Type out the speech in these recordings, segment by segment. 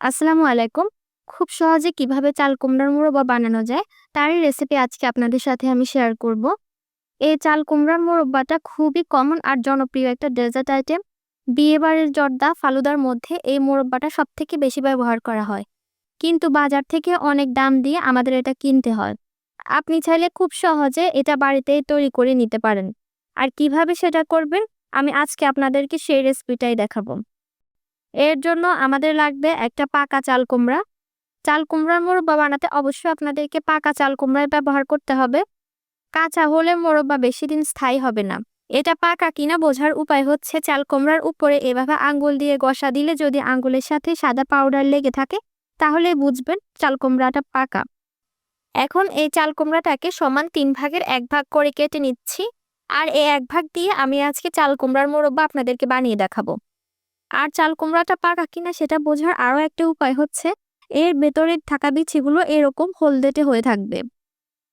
আসসালামু আলাইকুম। খুব সহজে কীভাবে চাল কুমড়ার মোরব্বা বানানো যায়, তারই রেসিপি আজকে আপনাদের সাথে আমি শেয়ার করব। এই চাল কুমড়ার মোরব্বাটা খুবই কমন আর জনপ্রিয় একটা ডেজার্ট আইটেম। বিয়েবাড়ির জর্দা ফালুদার মধ্যে এই মোরব্বাটা সবথেকে বেশি ব্যবহার করা হয়। কিন্তু বাজার থেকে অনেক দাম দিয়ে আমাদের এটা কিনতে হয়। আপনি চাইলে খুব সহজে এটা বাড়িতেই তৈরি করে নিতে পারেন। আর কীভাবে সেটা করবেন, আমি আজকে আপনাদেরকে সেই রেসিপিটাই দেখাবো। এর জন্য আমাদের লাগবে একটা পাকা চাল কুমড়া। চাল কুমড়ার মোরব্বা বানাতে অবশ্যই আপনাদেরকে পাকা চাল কুমড়ার ব্যবহার করতে হবে। কাঁচা হলে মোরব্বা বেশি দিন স্থায়ী হবে না। এটা পাকা কিনা বোঝার উপায় হচ্ছে চাল কুমড়ার উপরে এভাবে আঙ্গুল দিয়ে গসা দিলে যদি আঙ্গুলের সাথে সাদা পাউডার লেগে থাকে, তাহলে বুঝবেন চাল কুমড়াটা পাকা। এখন এই চাল কুমড়াটাকে সমান তিন ভাগের এক ভাগ করে কেটে নিচ্ছি। আর এই এক ভাগ দিয়ে আমি আজকে চাল কুমড়ার মোরব্বা আপনাদেরকে বানিয়ে দেখাবো। আর চাল কুমড়াটা পাকা কিনা সেটা বোঝার আরও একটা উপায় হচ্ছে, এর ভেতরে থাকা বিচিগুলো এরকম হলদেটে হয়ে থাকবে।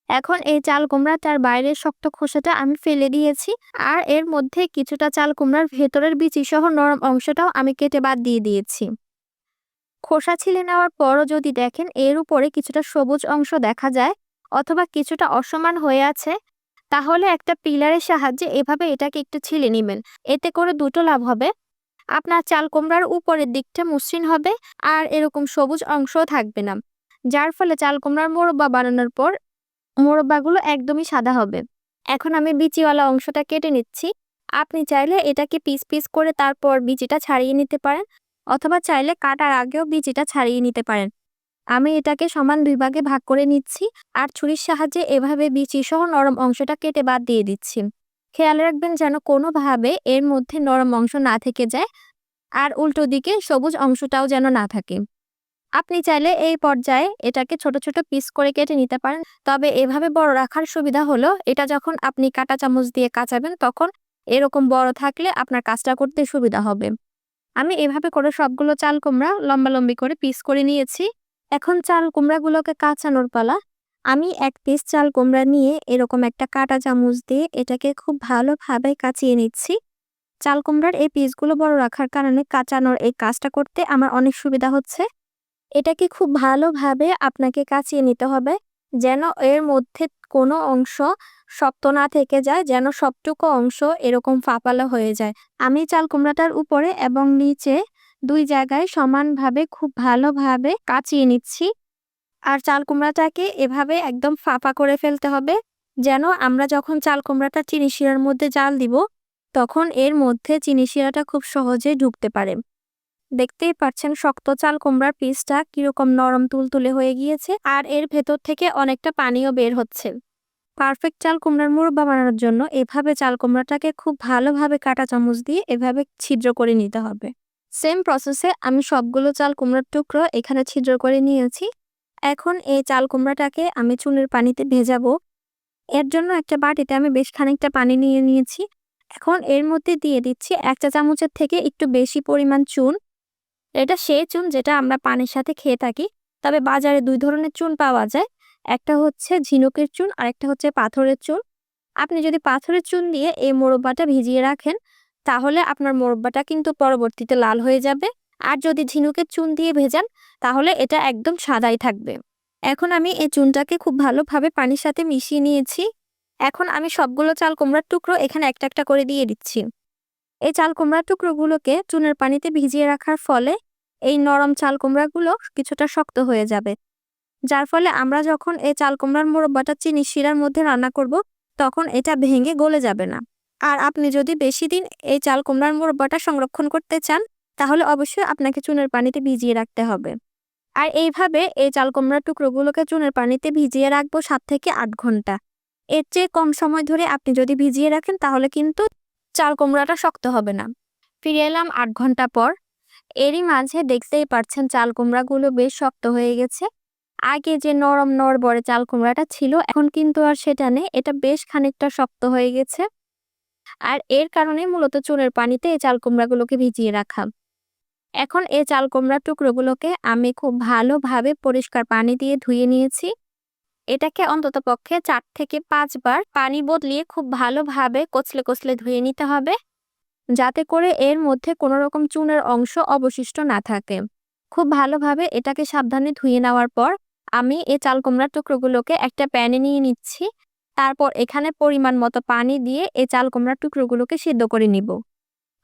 এখন এই চাল কুমড়া তার বাইরের শক্ত খোসাটা আমি ফেলে দিয়েছি আর এর মধ্যে কিছুটা চাল কুমড়ার ভেতরের বিচি সহ নরম অংশটাও আমি কেটে বাদ দিয়ে দিয়েছি। খোসা ছিলে নেওয়ার পরও যদি দেখেন এর উপরে কিছুটা সবুজ অংশ দেখা যায় অথবা কিছুটা অসমান হয়ে আছে, তাহলে একটা পিলারের সাহায্যে এভাবে এটাকে একটু ছিলে নেবেন। এতে করে দুটো লাভ হবে। আপনার চাল কুমড়ার উপরের দিকটা মসৃণ হবে আর এরকম সবুজ অংশও থাকবে না। যার ফলে চাল কুমড়ার মোরব্বা বানানোর পর মোরব্বাগুলো একদমই সাদা হবে। এখন আমি বিচিওয়ালা অংশটা কেটে নিচ্ছি। আপনি চাইলে এটাকে পিস পিস করে তারপর বিচিটা ছাড়িয়ে নিতে পারেন অথবা চাইলে কাটার আগেও বিচিটা ছাড়িয়ে নিতে পারেন। আমি এটাকে সমান দুই ভাগে ভাগ করে নিচ্ছি আর ছুরির সাহায্যে এভাবে বিচি সহ নরম অংশটা কেটে বাদ দিয়ে দিচ্ছি। খেয়াল রাখবেন যেন কোনোভাবে এর মধ্যে নরম অংশ না থেকে যায় আর উল্টো দিকে সবুজ অংশটাও যেন না থাকে। আপনি চাইলে এই পর্যায়ে এটাকে ছোট ছোট পিস করে কেটে নিতে পারেন। তবে এভাবে বড় রাখার সুবিধা হলো, এটা যখন আপনি কাটা চামচ দিয়ে কাচাবেন তখন এরকম বড় থাকলে আপনার কাজটা করতে সুবিধা হবে। আমি এভাবে করে সবগুলো চাল কুমড়া লম্বা লম্বি করে পিস করে নিয়েছি। এখন চাল কুমড়াগুলোকে কাঁচানোর পালা আমি এক পিস চাল কুমড়া নিয়ে এরকম একটা কাটা চামচ দিয়ে এটাকে খুব ভালোভাবে কাচিয়ে নিচ্ছি। চাল কুমড়ার এই পিসগুলো বড় রাখার কারণে কাঁচানোর এই কাজটা করতে আমার অনেক সুবিধা হচ্ছে। এটাকে খুব ভালোভাবে আপনাকে কাচিয়ে নিতে হবে যেন এর মধ্যে কোনো অংশ শক্ত না থেকে যায়, যেন সবটুকু অংশ এরকম ফাঁপালো হয়ে যায়। আমি চাল কুমড়াটার উপরে এবং নিচে দুই জায়গায় সমানভাবে খুব ভালোভাবে কাচিয়ে নিচ্ছি। আর চাল কুমড়াটাকে এভাবে একদম ফাঁপা করে ফেলতে হবে, যেন আমরা যখন চাল কুমড়াটা চিনি শিরার মধ্যে জাল দিব, তখন এর মধ্যে চিনি শিরাটা খুব সহজে ঢুকতে পারে। দেখতেই পাচ্ছেন শক্ত চাল কুমড়ার পিসটা কীরকম নরম তুলতুলে হয়ে গিয়েছে আর এর ভেতর থেকে অনেকটা পানিও বের হচ্ছে। পারফেক্ট চাল কুমড়ার মুরব্বা বানানোর জন্য এভাবে চাল কুমড়াটাকে খুব ভালোভাবে কাটা চামচ দিয়ে এভাবে ছিদ্র করে নিতে হবে। সেম প্রসেসে আমি সবগুলো চাল কুমড়ার টুকরো এখানে ছিদ্র করে নিয়েছি। এখন এই চাল কুমড়াটাকে আমি চুনের পানিতে ভেজাবো। এর জন্য একটা বাটিতে আমি বেশ খানিকটা পানি নিয়ে নিয়েছি। এখন এর মধ্যে দিয়ে দিচ্ছি এক চা চামচের থেকে একটু বেশি পরিমাণ চুন। এটা সে চুন যেটা আমরা পানির সাথে খেয়ে থাকি। তবে বাজারে দুই ধরনের চুন পাওয়া যায়। একটা হচ্ছে ঝিনুকের চুন আর একটা হচ্ছে পাথরের চুন। আপনি যদি পাথরের চুন দিয়ে এই মোরব্বাটা ভিজিয়ে রাখেন, তাহলে আপনার মোরব্বাটা কিন্তু পরবর্তীতে লাল হয়ে যাবে। আর যদি ঝিনুকের চুন দিয়ে ভেজান, তাহলে এটা একদম সাদাই থাকবে। এখন আমি এই চুনটাকে খুব ভালোভাবে পানির সাথে মিশিয়ে নিয়েছি। এখন আমি সবগুলো চাল কুমড়ার টুকরো এখানে একটা একটা করে দিয়ে দিচ্ছি। এই চাল কুমড়ার টুকরোগুলোকে চুনের পানিতে ভিজিয়ে রাখার ফলে এই নরম চাল কুমড়াগুলো কিছুটা শক্ত হয়ে যাবে। যার ফলে আমরা যখন এই চাল কুমড়ার মোরব্বাটা চিনি শিরার মধ্যে রান্না করব, তখন এটা ভেঙে গলে যাবে না। আর আপনি যদি বেশি দিন এই চাল কুমড়ার মোরব্বাটা সংরক্ষণ করতে চান তাহলে অবশ্যই আপনাকে চুনের পানিতে ভিজিয়ে রাখতে হবে। আর এইভাবে এই চাল কুমড়ার টুকরোগুলোকে চুনের পানিতে ভিজিয়ে রাখব সাত থেকে আট ঘণ্টা। এর চেয়ে কম সময় ধরে আপনি যদি ভিজিয়ে রাখেন তাহলে কিন্তু চাল কুমড়াটা শক্ত হবে না। ফিরে এলাম আট ঘণ্টা পর। এরই মাঝে দেখতেই পারছেন চাল কুমড়াগুলো বেশ শক্ত হয়ে গেছে। আগে যে নরম নরবরে চাল কুমড়াটা ছিল, এখন কিন্তু আর সেটা নেই, এটা বেশ খানিকটা শক্ত হয়ে গেছে। আর এর কারণে মূলত চুনের পানিতে এই চাল কুমড়াগুলোকে ভিজিয়ে রাখা। এখন এই চাল কুমড়ার টুকরোগুলোকে আমি খুব ভালোভাবে পরিষ্কার পানি দিয়ে ধুয়ে নিয়েছি। এটাকে অন্তত পক্ষে চার থেকে পাঁচবার পানি বদলিয়ে খুব ভালোভাবে কচলে কচলে ধুয়ে নিতে হবে, যাতে করে এর মধ্যে কোনো রকম চুনের অংশ অবশিষ্ট না থাকে। খুব ভালোভাবে এটাকে সাবধানে ধুয়ে নেওয়ার পর আমি এই চাল কুমড়ার টুকরোগুলোকে একটা প্যানে নিয়ে নিচ্ছি। তারপর এখানে পরিমাণ মতো পানি দিয়ে এই চাল কুমড়ার টুকরোগুলোকে সিদ্ধ করে নিব।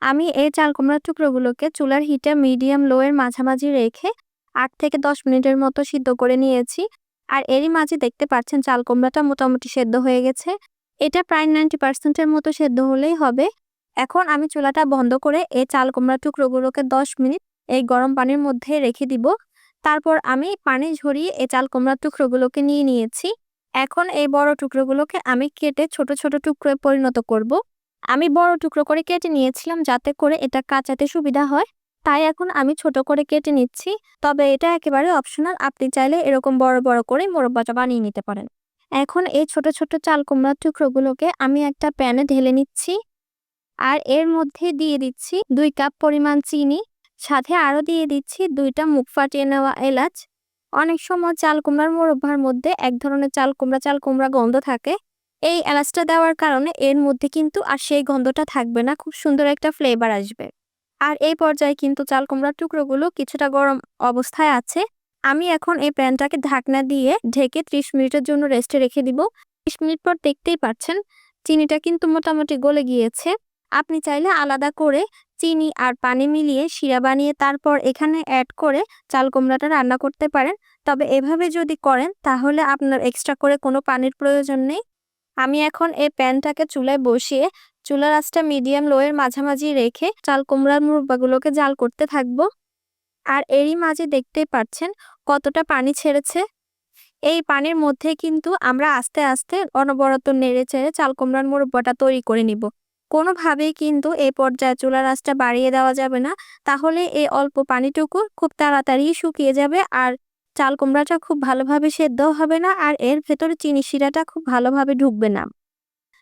আমি এই চাল কুমড়ার টুকরোগুলোকে চুলার হিটে মিডিয়াম লো এর মাঝামাঝি রেখে আট থেকে দশ মিনিটের মতো সিদ্ধ করে নিয়েছি। আর এরই মাঝে দেখতে পাচ্ছেন চাল কুমড়াটা মোটামুটি সেদ্ধ হয়ে গেছে। এটা প্রায় নাইনটি পার্সেন্টের মতো সেদ্ধ হলেই হবে। এখন আমি চুলাটা বন্ধ করে এই চাল কুমড়ার টুকরোগুলোকে দশ মিনিট এই গরম পানির মধ্যে রেখে দিব। তারপর আমি পানি ঝরিয়ে এই চাল কুমড়ার টুকরোগুলোকে নিয়ে নিয়েছি। এখন এই বড় টুকরোগুলোকে আমি কেটে ছোট ছোট টুকরোয় পরিণত করব। আমি বড় টুকরো করে কেটে নিয়েছিলাম যাতে করে এটা কাঁচাতে সুবিধা হয়। তাই এখন আমি ছোট করে কেটে নিচ্ছি, তবে এটা একেবারে অপশনাল আপনি চাইলে এরকম বড় বড় করে মোরব্বাটা বানিয়ে নিতে পারেন। এখন এই ছোট ছোট চাল কুমড়ার টুকরোগুলোকে আমি একটা প্যানে ঢেলে নিচ্ছি। আর এর মধ্যে দিয়ে দিচ্ছি দুই কাপ পরিমাণ চিনি, সাথে আরও দিয়ে দিচ্ছি দুইটা মুখ ফাটিয়ে নেওয়া এলাচ। অনেক সময় চাল কুমড়ার মোরব্বার মধ্যে এক ধরনের চাল কুমড়া চাল কুমড়া গন্ধ থাকে। এই এলাচটা দেওয়ার কারণে এর মধ্যে কিন্তু আর সেই গন্ধটা থাকবে না, খুব সুন্দর একটা ফ্লেভার আসবে। আর এই পর্যায়ে কিন্তু চাল কুমড়ার টুকরোগুলো কিছুটা গরম অবস্থায় আছে। আমি এখন এই প্যানটাকে ঢাকনা দিয়ে ঢেকে ত্রিশ মিনিটের জন্য রেস্টে রেখে দিব। ত্রিশ মিনিট পর দেখতেই পাচ্ছেন, চিনিটা কিন্তু মোটামুটি গলে গিয়েছে। আপনি চাইলে আলাদা করে চিনি আর পানি মিলিয়ে শিরা বানিয়ে তারপর এখানে অ্যাড করে চাল কুমড়াটা রান্না করতে পারেন। তবে এভাবে যদি করেন, তাহলে আপনার এক্সট্রা করে কোনো পানির প্রয়োজন নেই। আমি এখন এই প্যানটাকে চুলায় বসিয়ে চুলার আঁচটা মিডিয়াম লো এর মাঝামাঝি রেখে চাল কুমড়ার মুরব্বাগুলোকে জাল করতে থাকব। আর এরই মাঝে দেখতেই পাচ্ছেন কতটা পানি ছেড়েছে। এই পানির মধ্যে কিন্তু আমরা আস্তে আস্তে অনবরত নেড়ে চেড়ে চাল কুমড়ার মুরব্বাটা তৈরি করে নিব। কোনোভাবেই কিন্তু এই পর্যায়ে চুলার আঁচটা বাড়িয়ে দেওয়া যাবে না। তাহলে এই অল্প পানিটুকু খুব তাড়াতাড়ি শুকিয়ে যাবে আর চাল কুমড়াটা খুব ভালোভাবে সেদ্ধ হবে না আর এর ভেতরে চিনি শিরাটা খুব ভালোভাবে ঢুকবে না।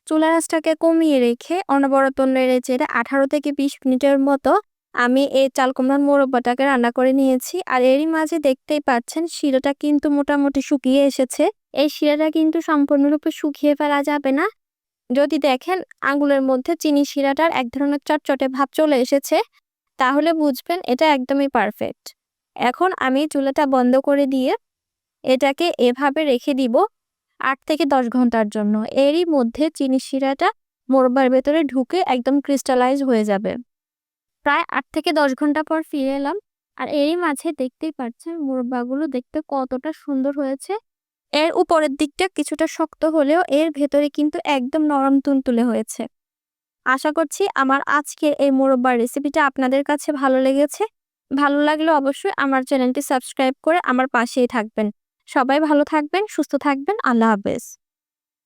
চুলা আঁচটাকে কমিয়ে রেখে অনবরত নেড়ে চেড়ে আঠারো থেকে বিশ মিনিটের মতো আমি এই চাল কুমড়ার মোরব্বাটাকে রান্না করে নিয়েছি আর এরই মাঝে দেখতেই পাচ্ছেন শিরাটা কিন্তু মোটামুটি শুকিয়ে এসেছে। এই শিরাটা কিন্তু সম্পূর্ণরূপে শুকিয়ে ফেলা যাবে না। যদি দেখেন আঙুলের মধ্যে চিনি শিরাটার এক ধরনের চটচটে ভাব চলে এসেছে, তাহলে বুঝবেন এটা একদমই পারফেক্ট এখন আমি চুলাটা বন্ধ করে দিয়ে এটাকে এভাবে রেখে দিব আট থেকে দশ ঘণ্টার জন্য। এরই মধ্যে চিনি শিরাটা মোরব্বার ভেতরে ঢুকে একদম ক্রিস্টালাইজ হয়ে যাবে। প্রায় আট থেকে দশ ঘণ্টা পর ফিরে এলাম আর এরই মাঝে দেখতেই পাচ্ছেন মোরব্বাগুলো দেখতে কতটা সুন্দর হয়েছে। এর উপরের দিকটা কিছুটা শক্ত হলেও এর ভেতরে কিন্তু একদম নরম তুলতুলে হয়েছে। আশা করছি আমার আজকের এই মোরব্বার রেসিপিটা আপনাদের কাছে ভালো লেগেছে। ভালো লাগলে অবশ্যই আমার চ্যানেলটি সাবস্ক্রাইব করে আমার পাশেই থাকবেন। সবাই ভালো থাকবেন, সুস্থ থাকবেন। আল্লাহ হাফেজ।